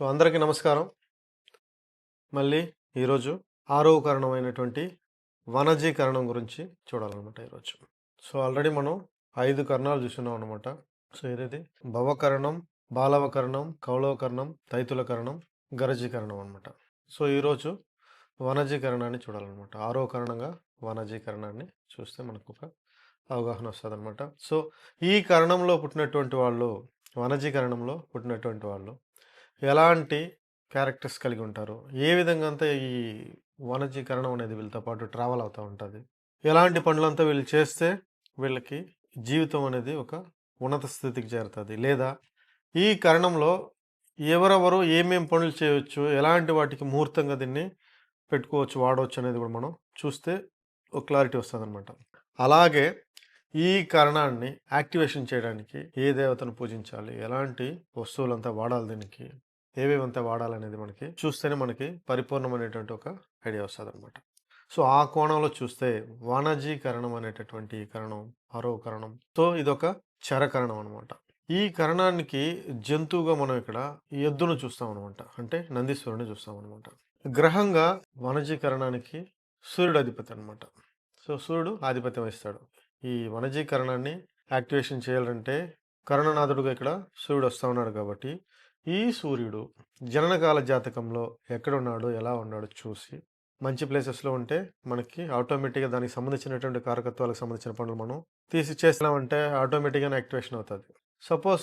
So అందరికీ నమస్కారం. మళ్ళీ ఈరోజు ఆరోగ్యకరణమైనటువంటి కరణమైనటువంటి వనజీకరణం గురించి చూడాలన్నమాట ఈరోజు. సో ఆల్రెడీ మనం ఐదు కరణాలు చూస్తున్నాం అనమాట సో ఏదైతే భవకరణం బాలవకరణం కౌలవకరణం తైతులకరణం గరజీకరణం అనమాట సో ఈరోజు వనజీకరణాన్ని చూడాలన్నమాట. ఆరో కరణంగా వనజీకరణాన్ని చూస్తే మనకు ఒక అవగాహన వస్తుంది అనమాట సో ఈ కరణంలో పుట్టినటువంటి వాళ్ళు వనజీకరణంలో పుట్టినటువంటి వాళ్ళు ఎలాంటి క్యారెక్టర్స్ కలిగి ఉంటారు? ఏ విధంగా అంతా ఈ వనజీకరణం అనేది వీళ్ళతో పాటు ట్రావెల్ అవుతూ ఉంటుంది? ఎలాంటి పనులంతా వీళ్ళు చేస్తే వీళ్ళకి జీవితం అనేది ఒక ఉన్నత స్థితికి చేరుతుంది? లేదా ఈ కరణంలో ఎవరెవరు ఏమేం పనులు చేయవచ్చు ఎలాంటి వాటికి ముహూర్తంగా దీన్ని పెట్టుకోవచ్చు వాడవచ్చు అనేది కూడా మనం చూస్తే ఒక క్లారిటీ వస్తుంది అనమాట అలాగే ఈ కరణాన్ని యాక్టివేషన్ చేయడానికి ఏ దేవతను పూజించాలి? ఎలాంటి వస్తువులంతా వాడాలి దీనికి? ఏవేవంతా వాడాలనేది మనకి చూస్తేనే మనకి పరిపూర్ణమైనటువంటి ఒక ఐడియా వస్తుంది అనమాట సో ఆ కోణంలో చూస్తే వాణజీకరణం అనేటటువంటి కరణం ఆరో కరణం సో ఇదొక చరకరణం అనమాట ఈ కరణానికి జంతువుగా మనం ఇక్కడ ఎద్దును చూస్తాం అనమాట అంటే నందీశ్వరుని చూస్తాం అనమాట గ్రహంగా వనజీకరణానికి సూర్యుడు అధిపతి అనమాట. సో సూర్యుడు ఆధిపత్యం వహిస్తాడు. ఈ వనజీకరణాన్ని యాక్టివేషన్ చేయాలంటే కరణనాథుడుగా ఇక్కడ సూర్యుడు వస్తూ ఉన్నాడు కాబట్టి ఈ సూర్యుడు జననకాల జాతకంలో ఎక్కడున్నాడో ఎలా ఉన్నాడో చూసి మంచి ప్లేసెస్లో ఉంటే మనకి ఆటోమేటిక్గా దానికి సంబంధించినటువంటి కారకత్వాలకు సంబంధించిన పనులు మనం తీసి చేసినామంటే ఆటోమేటిక్గానే యాక్టివేషన్ అవుతుంది. సపోజ్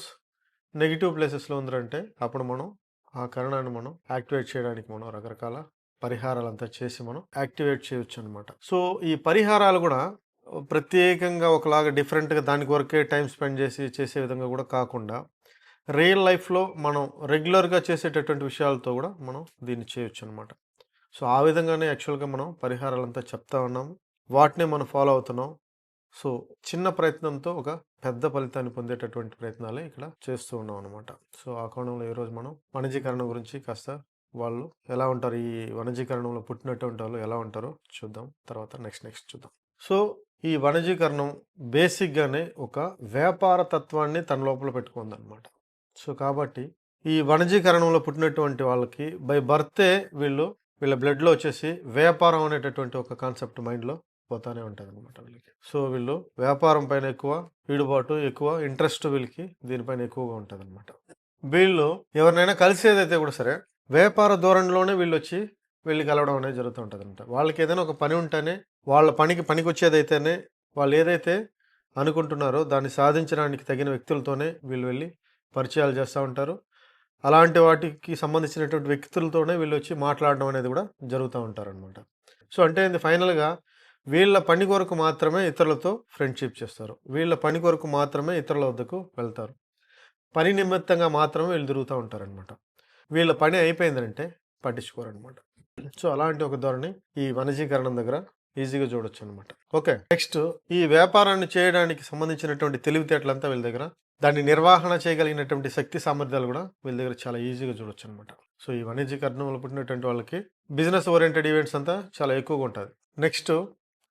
నెగిటివ్ ప్లేసెస్లో ఉందంటే అప్పుడు మనం ఆ కరణాన్ని మనం యాక్టివేట్ చేయడానికి మనం రకరకాల పరిహారాలంతా చేసి మనం యాక్టివేట్ చేయొచ్చు అనమాట సో ఈ పరిహారాలు కూడా ప్రత్యేకంగా ఒకలాగా డిఫరెంట్గా దానికి వరకే టైం స్పెండ్ చేసి చేసే విధంగా కూడా కాకుండా రియల్ లైఫ్లో మనం రెగ్యులర్గా చేసేటటువంటి విషయాలతో కూడా మనం దీన్ని చేయొచ్చు అనమాట సో ఆ విధంగానే యాక్చువల్గా మనం పరిహారాలంతా చెప్తా ఉన్నాము. వాటినే మనం ఫాలో అవుతున్నాం. సో చిన్న ప్రయత్నంతో ఒక పెద్ద ఫలితాన్ని పొందేటటువంటి ప్రయత్నాలే ఇక్కడ చేస్తూ ఉన్నాం అనమాట సో ఆ కోణంలో ఈరోజు మనం వణజీకరణ గురించి కాస్త వాళ్ళు ఎలా ఉంటారు? ఈ వణజీకరణంలో పుట్టినటువంటి వాళ్ళు ఎలా ఉంటారో చూద్దాం. తర్వాత నెక్స్ట్ నెక్స్ట్ చూద్దాం. సో ఈ వణజీకరణం బేసిక్గానే ఒక వ్యాపార తత్వాన్ని తన లోపల పెట్టుకుందనమాట సో కాబట్టి ఈ వణజీకరణంలో పుట్టినటువంటి వాళ్ళకి బై బర్తే వీళ్ళు వీళ్ళ బ్లడ్లో వచ్చేసి వ్యాపారం అనేటటువంటి ఒక కాన్సెప్ట్ మైండ్లో పోతానే ఉంటుంది అనమాట వీళ్ళకి. సో వీళ్ళు వ్యాపారం పైన ఎక్కువ ఈడుబాటు ఎక్కువ ఇంట్రెస్ట్ వీళ్ళకి దీనిపైన ఎక్కువగా ఉంటుంది అనమాట వీళ్ళు ఎవరినైనా కలిసేదైతే కూడా సరే వ్యాపార ధోరణిలోనే వీళ్ళు వచ్చి వీళ్ళు కలవడం అనేది జరుగుతూ ఉంటుంది అనమాట వాళ్ళకి ఏదైనా ఒక పని ఉంటేనే వాళ్ళ పనికి పనికి వచ్చేదైతేనే వాళ్ళు ఏదైతే అనుకుంటున్నారో దాన్ని సాధించడానికి తగిన వ్యక్తులతోనే వీళ్ళు వెళ్ళి పరిచయాలు చేస్తూ ఉంటారు. అలాంటి వాటికి సంబంధించినటువంటి వ్యక్తులతోనే వీళ్ళు వచ్చి మాట్లాడడం అనేది కూడా జరుగుతూ ఉంటారనమాట సో అంటే ఇది ఫైనల్గా వీళ్ళ పని కొరకు మాత్రమే ఇతరులతో ఫ్రెండ్షిప్ చేస్తారు. వీళ్ళ పని కొరకు మాత్రమే ఇతరుల వద్దకు వెళ్తారు. పని నిమిత్తంగా మాత్రమే వీళ్ళు తిరుగుతూ ఉంటారనమాట వీళ్ళ పని అయిపోయిందంటే పట్టించుకోరనమాట సో అలాంటి ఒక ధోరణి ఈ వనజీకరణం దగ్గర ఈజీగా చూడొచ్చు అనమాట ఓకే. నెక్స్ట్ ఈ వ్యాపారాన్ని చేయడానికి సంబంధించినటువంటి తెలివితేటలంతా వీళ్ళ దగ్గర దాన్ని నిర్వహణ చేయగలిగినటువంటి శక్తి సామర్థ్యాలు కూడా వీళ్ళ దగ్గర చాలా ఈజీగా చూడొచ్చు అనమాట సో ఈ వాణిజ్య కర్ణంలో పుట్టినటువంటి వాళ్ళకి బిజినెస్ ఓరియంటెడ్ ఈవెంట్స్ అంతా చాలా ఎక్కువగా ఉంటుంది. నెక్స్ట్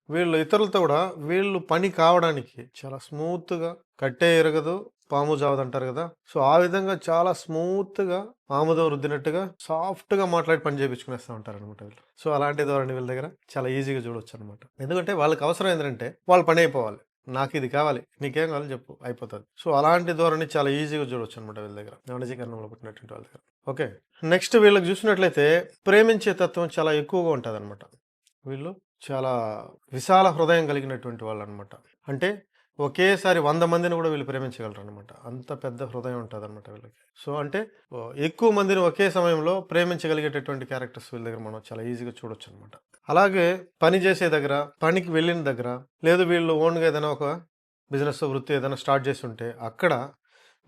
వీళ్ళు ఇతరులతో కూడా వీళ్ళు పని కావడానికి చాలా స్మూత్గా కట్టే ఎరగదు పాము జావదు అంటారు కదా. సో ఆ విధంగా చాలా స్మూత్గా ఆముదం రుద్దినట్టుగా సాఫ్ట్గా మాట్లాడి పని చేయించుకునేస్తూ ఉంటారు అనమాట వీళ్ళు. సో అలాంటి ధోరణి వీళ్ళ దగ్గర చాలా ఈజీగా చూడొచ్చు అనమాట ఎందుకంటే వాళ్ళకి అవసరం ఏంటంటే వాళ్ళు పని అయిపోవాలి. నాకు ఇది కావాలి నీకేం కావాలి చెప్పు అయిపోతుంది. సో అలాంటి ధోరణి చాలా ఈజీగా చూడొచ్చు అనమాట వీళ్ళ దగ్గర వాణిజ్యకరణంలో పుట్టినటువంటి వాళ్ళ దగ్గర. ఓకే నెక్స్ట్ వీళ్ళకి చూసినట్లయితే ప్రేమించే తత్వం చాలా ఎక్కువగా ఉంటుంది అనమాట వీళ్ళు చాలా విశాల హృదయం కలిగినటువంటి వాళ్ళు అనమాట అంటే ఒకేసారి వంద మందిని కూడా వీళ్ళు ప్రేమించగలరు అనమాట అంత పెద్ద హృదయం ఉంటుంది అనమాట వీళ్ళకి. సో అంటే ఎక్కువ మందిని ఒకే సమయంలో ప్రేమించగలిగేటటువంటి క్యారెక్టర్స్ వీళ్ళ దగ్గర మనం చాలా ఈజీగా చూడొచ్చు అనమాట అలాగే పని చేసే దగ్గర పనికి వెళ్ళిన దగ్గర లేదు వీళ్ళు ఓన్గా ఏదైనా ఒక బిజినెస్ వృత్తి ఏదైనా స్టార్ట్ చేసి ఉంటే అక్కడ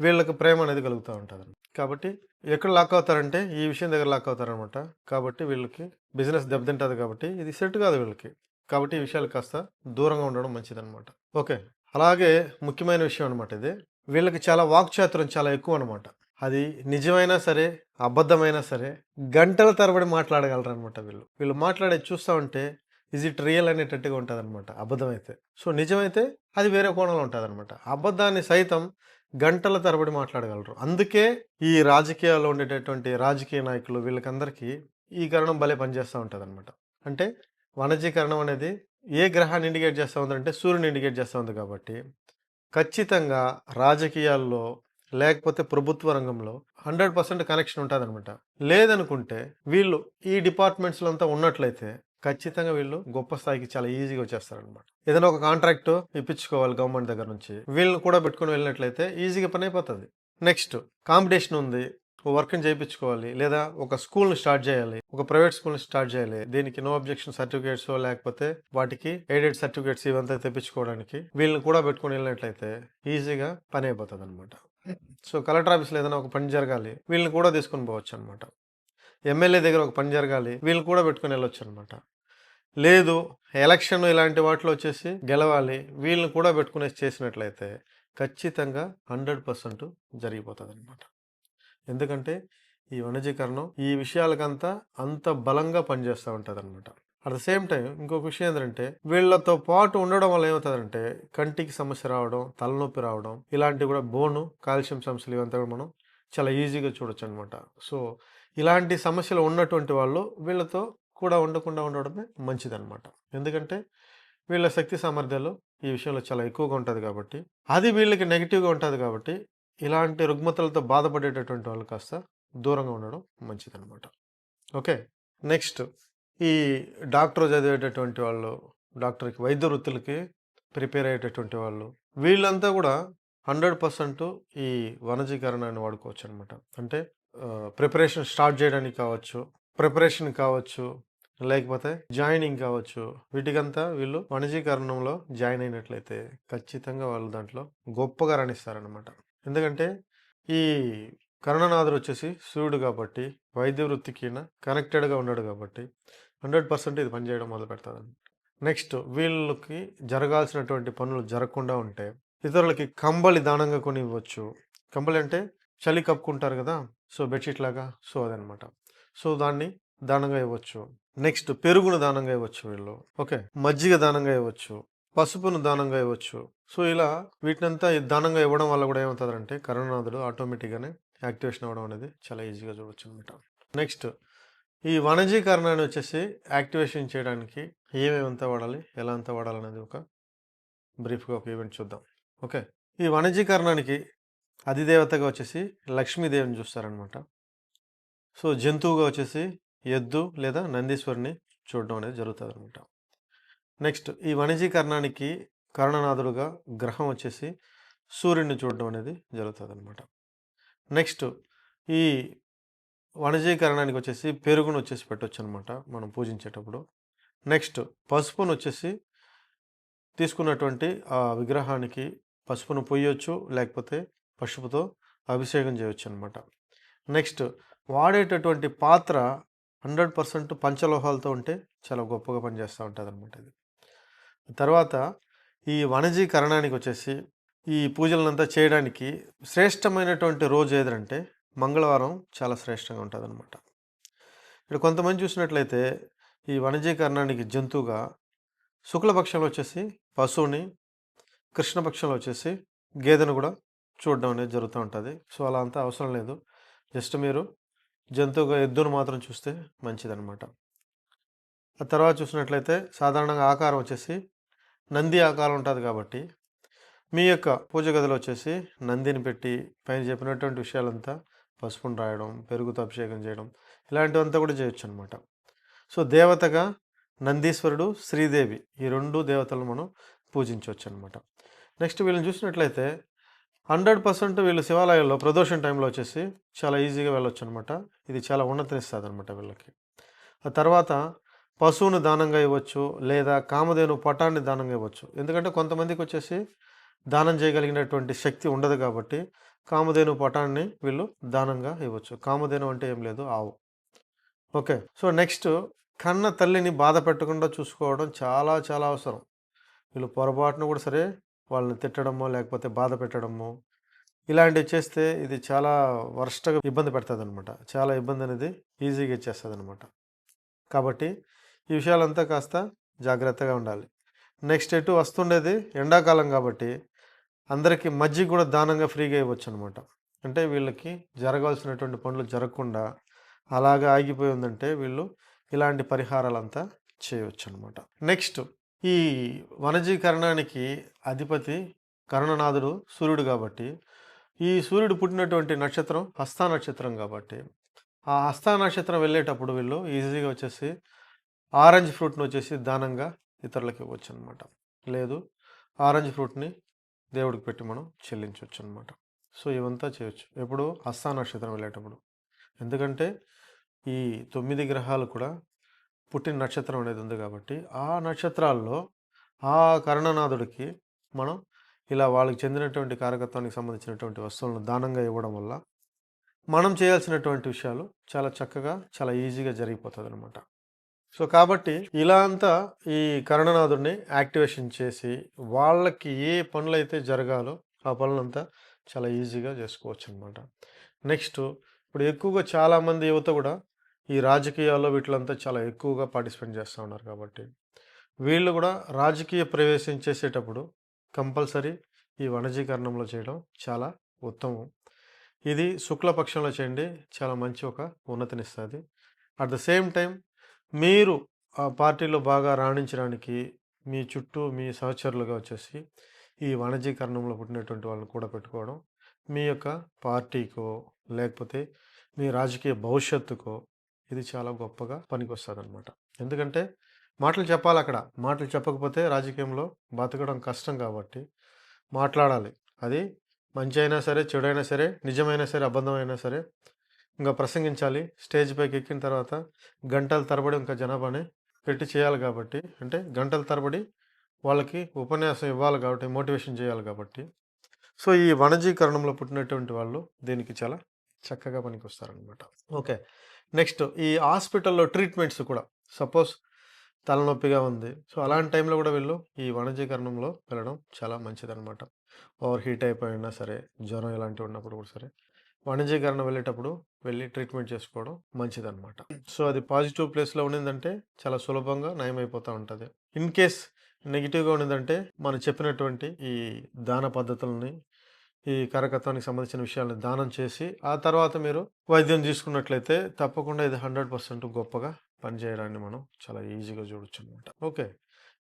వీళ్ళకి ప్రేమ అనేది కలుగుతూ ఉంటుంది కాబట్టి ఎక్కడ లాక్ అవుతారంటే ఈ విషయం దగ్గర లాక్ అవుతారనమాట కాబట్టి వీళ్ళకి బిజినెస్ దెబ్బతింటుంది కాబట్టి ఇది సెట్ కాదు వీళ్ళకి. కాబట్టి ఈ విషయాలు కాస్త దూరంగా ఉండడం మంచిదన్నమాట. ఓకే. అలాగే ముఖ్యమైన విషయం అనమాట ఇది. వీళ్ళకి చాలా వాక్చాతురం చాలా ఎక్కువ అనమాట అది నిజమైనా సరే అబద్ధమైనా సరే గంటల తరబడి మాట్లాడగలరు అనమాట వీళ్ళు. వీళ్ళు మాట్లాడేది చూస్తూ ఉంటే ఇజ్ ఇట్ రియల్? అనేటట్టుగా ఉంటుంది అనమాట అబద్ధమైతే. సో నిజమైతే అది వేరే కోణంలో ఉంటుంది అనమాట అబద్ధాన్ని సైతం గంటల తరబడి మాట్లాడగలరు. అందుకే ఈ రాజకీయాల్లో ఉండేటటువంటి రాజకీయ నాయకులు వీళ్ళకందరికీ ఈ కరణం భలే పనిచేస్తూ ఉంటుంది అనమాట అంటే వనజీకరణం అనేది ఏ గ్రహాన్ని ఇండికేట్ చేస్తూ ఉందంటే సూర్యుని ఇండికేట్ చేస్తూ ఉంది కాబట్టి ఖచ్చితంగా రాజకీయాల్లో లేకపోతే ప్రభుత్వ రంగంలో హండ్రెడ్ పర్సెంట్ కనెక్షన్ ఉంటుందన్నమాట. లేదనుకుంటే వీళ్ళు ఈ డిపార్ట్మెంట్స్లో అంతా ఉన్నట్లయితే ఖచ్చితంగా వీళ్ళు గొప్ప స్థాయికి చాలా ఈజీగా వచ్చేస్తారనమాట ఏదైనా ఒక కాంట్రాక్ట్ ఇప్పించుకోవాలి గవర్నమెంట్ దగ్గర నుంచి వీళ్ళని కూడా పెట్టుకుని వెళ్ళినట్లయితే ఈజీగా పని అయిపోతుంది. నెక్స్ట్ కాంపిటీషన్ ఉంది. వర్క్ని చేయించుకోవాలి. లేదా ఒక స్కూల్ని స్టార్ట్ చేయాలి. ఒక ప్రైవేట్ స్కూల్ని స్టార్ట్ చేయాలి. దీనికి నో అబ్జెక్షన్ సర్టిఫికేట్స్ లేకపోతే వాటికి ఎయిడెడ్ సర్టిఫికేట్స్ ఇవంతా తెప్పించుకోవడానికి వీళ్ళని కూడా పెట్టుకుని వెళ్ళినట్లయితే ఈజీగా పని అయిపోతుంది అనమాట సో కలెక్టర్ ఆఫీస్లో ఏదైనా ఒక పని జరగాలి వీళ్ళని కూడా తీసుకొని పోవచ్చు అనమాట ఎమ్మెల్యే దగ్గర ఒక పని జరగాలి వీళ్ళని కూడా పెట్టుకుని వెళ్ళొచ్చు అనమాట లేదు ఎలక్షన్ ఇలాంటి వాటిలో వచ్చేసి గెలవాలి వీళ్ళని కూడా పెట్టుకునేసి చేసినట్లయితే ఖచ్చితంగా హండ్రెడ్ పర్సెంట్ జరిగిపోతుంది అనమాట ఎందుకంటే ఈ వణజీకరణం ఈ విషయాలకంతా అంత బలంగా పనిచేస్తూ ఉంటుంది అనమాట అట్ ద సేమ్ టైం ఇంకొక విషయం ఏంటంటే వీళ్ళతో పాటు ఉండడం వల్ల ఏమవుతుందంటే కంటికి సమస్య రావడం తలనొప్పి రావడం ఇలాంటివి కూడా బోను కాల్షియం సమస్యలు ఇవంతా కూడా మనం చాలా ఈజీగా చూడొచ్చు అనమాట సో ఇలాంటి సమస్యలు ఉన్నటువంటి వాళ్ళు వీళ్ళతో కూడా ఉండకుండా ఉండడమే మంచిదన్నమాట. ఎందుకంటే వీళ్ళ శక్తి సామర్థ్యాలు ఈ విషయంలో చాలా ఎక్కువగా ఉంటుంది కాబట్టి అది వీళ్ళకి నెగిటివ్గా ఉంటుంది కాబట్టి ఇలాంటి రుగ్మతలతో బాధపడేటటువంటి వాళ్ళు కాస్త దూరంగా ఉండడం మంచిదనమాట ఓకే. నెక్స్ట్ ఈ డాక్టర్ చదివేటటువంటి వాళ్ళు డాక్టర్కి వైద్య వృత్తులకి ప్రిపేర్ అయ్యేటటువంటి వాళ్ళు వీళ్ళంతా కూడా హండ్రెడ్ పర్సెంట్ ఈ వనజీకరణాన్ని వాడుకోవచ్చు అనమాట అంటే ప్రిపరేషన్ స్టార్ట్ చేయడానికి కావచ్చు ప్రిపరేషన్ కావచ్చు లేకపోతే జాయినింగ్ కావచ్చు వీటికంతా వీళ్ళు వణిజీకరణంలో జాయిన్ అయినట్లయితే ఖచ్చితంగా వాళ్ళు దాంట్లో గొప్పగా రాణిస్తారనమాట ఎందుకంటే ఈ కరుణనాథుడు వచ్చేసి సూర్యుడు కాబట్టి వైద్య వృత్తికి కనెక్టెడ్గా ఉన్నాడు కాబట్టి హండ్రెడ్ పర్సెంట్ ఇది పనిచేయడం మొదలు పెడతాడు. నెక్స్ట్ వీళ్ళకి జరగాల్సినటువంటి పనులు జరగకుండా ఉంటే ఇతరులకి కంబలి దానంగా కొని ఇవ్వచ్చు కంబలి అంటే చలి కప్పుకుంటారు కదా సో బెడ్షీట్ లాగా సో అదనమాట. సో దాన్ని దానంగా ఇవ్వచ్చు. నెక్స్ట్ పెరుగును దానంగా ఇవ్వచ్చు వీళ్ళు. ఓకే మజ్జిగ దానంగా ఇవ్వచ్చు. పసుపును దానంగా ఇవ్వచ్చు. సో ఇలా వీటినంతా దానంగా ఇవ్వడం వల్ల కూడా ఏమవుతుందంటే కరుణానాథుడు ఆటోమేటిక్గానే యాక్టివేషన్ అవ్వడం అనేది చాలా ఈజీగా చూడవచ్చు అనమాట నెక్స్ట్ ఈ వనజీకరణాన్ని వచ్చేసి యాక్టివేషన్ చేయడానికి ఏమేమంతా వాడాలి ఎలా అంతా వాడాలనేది ఒక బ్రీఫ్గా ఒక ఈవెంట్ చూద్దాం. ఓకే ఈ వనజీకరణానికి అధిదేవతగా వచ్చేసి లక్ష్మీదేవిని చూస్తారనమాట. సో జంతువుగా వచ్చేసి ఎద్దు లేదా నందీశ్వరిని చూడడం అనేది జరుగుతుంది అనమాట నెక్స్ట్ ఈ వణిజీకరణానికి కరుణనాథుడుగా గ్రహం వచ్చేసి సూర్యుడిని చూడడం అనేది జరుగుతుంది అనమాట నెక్స్ట్ ఈ వణిజీకరణానికి వచ్చేసి పెరుగును వచ్చేసి పెట్టవచ్చు అనమాట మనం పూజించేటప్పుడు. నెక్స్ట్ పసుపును వచ్చేసి తీసుకున్నటువంటి ఆ విగ్రహానికి పసుపును పొయ్యొచ్చు లేకపోతే పసుపుతో అభిషేకం చేయవచ్చు అనమాట నెక్స్ట్ వాడేటటువంటి పాత్ర హండ్రెడ్ పర్సెంట్ పంచలోహాలతో ఉంటే చాలా గొప్పగా పనిచేస్తూ ఉంటుంది అనమాట ఇది. తర్వాత ఈ వణజీకరణానికి వచ్చేసి ఈ పూజలంతా చేయడానికి శ్రేష్టమైనటువంటి రోజు ఏదంటే మంగళవారం చాలా శ్రేష్టంగా ఉంటుంది అనమాట ఇక్కడ కొంతమంది చూసినట్లయితే ఈ వణజీకరణానికి జంతువుగా శుక్లపక్షంలో వచ్చేసి పశువుని కృష్ణపక్షంలో వచ్చేసి గేదెను కూడా చూడడం అనేది జరుగుతూ ఉంటుంది. సో అలా అంతా అవసరం లేదు. జస్ట్ మీరు జంతువుగా ఎద్దును మాత్రం చూస్తే మంచిదనమాట ఆ తర్వాత చూసినట్లయితే సాధారణంగా ఆకారం వచ్చేసి నంది ఆకారం ఉంటుంది కాబట్టి మీ యొక్క పూజ గదిలో వచ్చేసి నందిని పెట్టి పైన చెప్పినటువంటి విషయాలంతా పసుపును రాయడం పెరుగుతో అభిషేకం చేయడం ఇలాంటివంతా కూడా చేయొచ్చు అనమాట సో దేవతగా నందీశ్వరుడు శ్రీదేవి ఈ రెండు దేవతలను మనం పూజించవచ్చు అనమాట నెక్స్ట్ వీళ్ళని చూసినట్లయితే హండ్రెడ్ పర్సెంట్ వీళ్ళు శివాలయాల్లో ప్రదోషం టైంలో వచ్చేసి చాలా ఈజీగా వెళ్ళొచ్చు అనమాట ఇది చాలా ఉన్నతినిస్తుంది అనమాట వీళ్ళకి. ఆ తర్వాత పశువును దానంగా ఇవ్వచ్చు లేదా కామధేను పటాన్ని దానంగా ఇవ్వచ్చు. ఎందుకంటే కొంతమందికి వచ్చేసి దానం చేయగలిగినటువంటి శక్తి ఉండదు కాబట్టి కామధేను పటాన్ని వీళ్ళు దానంగా ఇవ్వచ్చు. కామధేను అంటే ఏం లేదు ఆవు. ఓకే సో నెక్స్ట్ కన్న తల్లిని బాధ పెట్టకుండా చూసుకోవడం చాలా చాలా అవసరం. వీళ్ళు పొరపాటును కూడా సరే వాళ్ళని తిట్టడమో లేకపోతే బాధ పెట్టడమో ఇలాంటివి చేస్తే ఇది చాలా వరస్ట్గా ఇబ్బంది పెడుతుంది అనమాట చాలా ఇబ్బంది అనేది ఈజీగా ఇచ్చేస్తుంది అనమాట కాబట్టి ఈ విషయాలంతా కాస్త జాగ్రత్తగా ఉండాలి. నెక్స్ట్ ఎటు వస్తుండేది ఎండాకాలం కాబట్టి అందరికీ మజ్జిగ కూడా దానంగా ఫ్రీగా ఇవ్వచ్చు అనమాట అంటే వీళ్ళకి జరగాల్సినటువంటి పనులు జరగకుండా అలాగా ఆగిపోయి ఉందంటే వీళ్ళు ఇలాంటి పరిహారాలంతా చేయవచ్చు అనమాట నెక్స్ట్ ఈ వనజీకరణానికి అధిపతి కరుణనాథుడు సూర్యుడు కాబట్టి ఈ సూర్యుడు పుట్టినటువంటి నక్షత్రం హస్త నక్షత్రం కాబట్టి ఆ హస్త నక్షత్రం వెళ్ళేటప్పుడు వీళ్ళు ఈజీగా వచ్చేసి ఆరెంజ్ ఫ్రూట్ని వచ్చేసి దానంగా ఇతరులకు ఇవ్వచ్చు అనమాట లేదు ఆరెంజ్ ఫ్రూట్ని దేవుడికి పెట్టి మనం చెల్లించవచ్చు అనమాట సో ఇవంతా చేయొచ్చు. ఎప్పుడు హస్తా నక్షత్రం వెళ్ళేటప్పుడు. ఎందుకంటే ఈ తొమ్మిది గ్రహాలు కూడా పుట్టిన నక్షత్రం అనేది ఉంది కాబట్టి ఆ నక్షత్రాల్లో ఆ కరుణనాథుడికి మనం ఇలా వాళ్ళకి చెందినటువంటి కారకత్వానికి సంబంధించినటువంటి వస్తువులను దానంగా ఇవ్వడం వల్ల మనం చేయాల్సినటువంటి విషయాలు చాలా చక్కగా చాలా ఈజీగా జరిగిపోతుంది అనమాట సో కాబట్టి ఇలా అంతా ఈ కరణనాథుడిని యాక్టివేషన్ చేసి వాళ్ళకి ఏ పనులైతే జరగాలో ఆ పనులంతా చాలా ఈజీగా చేసుకోవచ్చు అనమాట నెక్స్ట్ ఇప్పుడు ఎక్కువగా చాలామంది యువత కూడా ఈ రాజకీయాల్లో వీటిలంతా చాలా ఎక్కువగా పార్టిసిపేట్ చేస్తూ ఉన్నారు కాబట్టి వీళ్ళు కూడా రాజకీయ ప్రవేశం చేసేటప్పుడు కంపల్సరీ ఈ వనజీకరణంలో చేయడం చాలా ఉత్తమం. ఇది శుక్లపక్షంలో చేయండి చాలా మంచి ఒక ఉన్నతినిస్తుంది. అట్ ద సేమ్ టైం మీరు ఆ పార్టీలో బాగా రాణించడానికి మీ చుట్టూ మీ సహచరులుగా వచ్చేసి ఈ వాణిజ్యీకరణంలో పుట్టినటువంటి వాళ్ళని కూడా పెట్టుకోవడం మీ యొక్క పార్టీకో లేకపోతే మీ రాజకీయ భవిష్యత్తుకో ఇది చాలా గొప్పగా పనికొస్తుంది అనమాట ఎందుకంటే మాటలు చెప్పాలి అక్కడ. మాటలు చెప్పకపోతే రాజకీయంలో బతకడం కష్టం కాబట్టి మాట్లాడాలి. అది మంచి అయినా సరే చెడైనా సరే నిజమైనా సరే అబద్ధమైనా సరే ఇంకా ప్రసంగించాలి. స్టేజ్ పైకి ఎక్కిన తర్వాత గంటల తరబడి ఇంకా జనాభాని పెట్టి చేయాలి కాబట్టి అంటే గంటల తరబడి వాళ్ళకి ఉపన్యాసం ఇవ్వాలి కాబట్టి మోటివేషన్ చేయాలి కాబట్టి. సో ఈ వనజీకరణంలో పుట్టినటువంటి వాళ్ళు దీనికి చాలా చక్కగా పనికి వస్తారనమాట ఓకే. నెక్స్ట్ ఈ హాస్పిటల్లో ట్రీట్మెంట్స్ కూడా. సపోజ్ తలనొప్పిగా ఉంది. సో అలాంటి టైంలో కూడా వీళ్ళు ఈ వనజీకరణంలో వెళ్ళడం చాలా మంచిదనమాట ఓవర్ హీట్ అయిపోయినా సరే జ్వరం ఇలాంటివి ఉన్నప్పుడు కూడా సరే. వాణిజ్యీకరణ వెళ్ళేటప్పుడు వెళ్ళి ట్రీట్మెంట్ చేసుకోవడం మంచిదన్నమాట. సో అది పాజిటివ్ ప్లేస్లో ఉండిందంటే చాలా సులభంగా నయమైపోతూ ఉంటుంది. ఇన్ కేస్ నెగిటివ్గా ఉండిందంటే మనం చెప్పినటువంటి ఈ దాన పద్ధతులని ఈ కరకత్వానికి సంబంధించిన విషయాలను దానం చేసి ఆ తర్వాత మీరు వైద్యం తీసుకున్నట్లయితే తప్పకుండా ఇది హండ్రెడ్ పర్సెంట్ గొప్పగా పనిచేయడాన్ని మనం చాలా ఈజీగా చూడొచ్చు అనమాట ఓకే.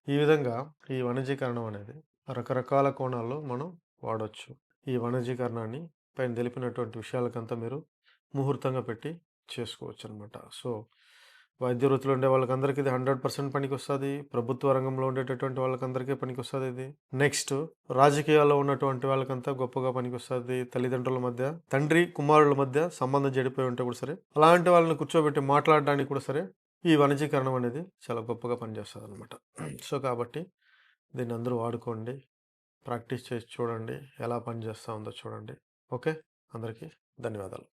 ఈ విధంగా ఈ వాణిజ్యీకరణం అనేది రకరకాల కోణాల్లో మనం వాడవచ్చు ఈ వాణిజ్యీకరణాన్ని పైన తెలిపినటువంటి విషయాలకంతా మీరు ముహూర్తంగా పెట్టి చేసుకోవచ్చు అనమాట సో వైద్య వృత్తిలో ఉండే వాళ్ళకందరికీ ఇది హండ్రెడ్ పర్సెంట్ పనికి వస్తుంది ప్రభుత్వ రంగంలో ఉండేటటువంటి వాళ్ళకందరికీ పనికి వస్తుంది ఇది. నెక్స్ట్ రాజకీయాల్లో ఉన్నటువంటి వాళ్ళకంతా గొప్పగా పనికి వస్తుంది తల్లిదండ్రుల మధ్య తండ్రి కుమారుల మధ్య సంబంధం చెడిపోయి ఉంటే కూడా సరే అలాంటి వాళ్ళని కూర్చోబెట్టి మాట్లాడడానికి కూడా సరే ఈ వనజీకరణం అనేది చాలా గొప్పగా పనిచేస్తుంది అనమాట సో కాబట్టి దీన్ని అందరూ వాడుకోండి. ప్రాక్టీస్ చేసి చూడండి. ఎలా పనిచేస్తూ ఉందో చూడండి. ఓకే. అందరికీ ధన్యవాదాలు.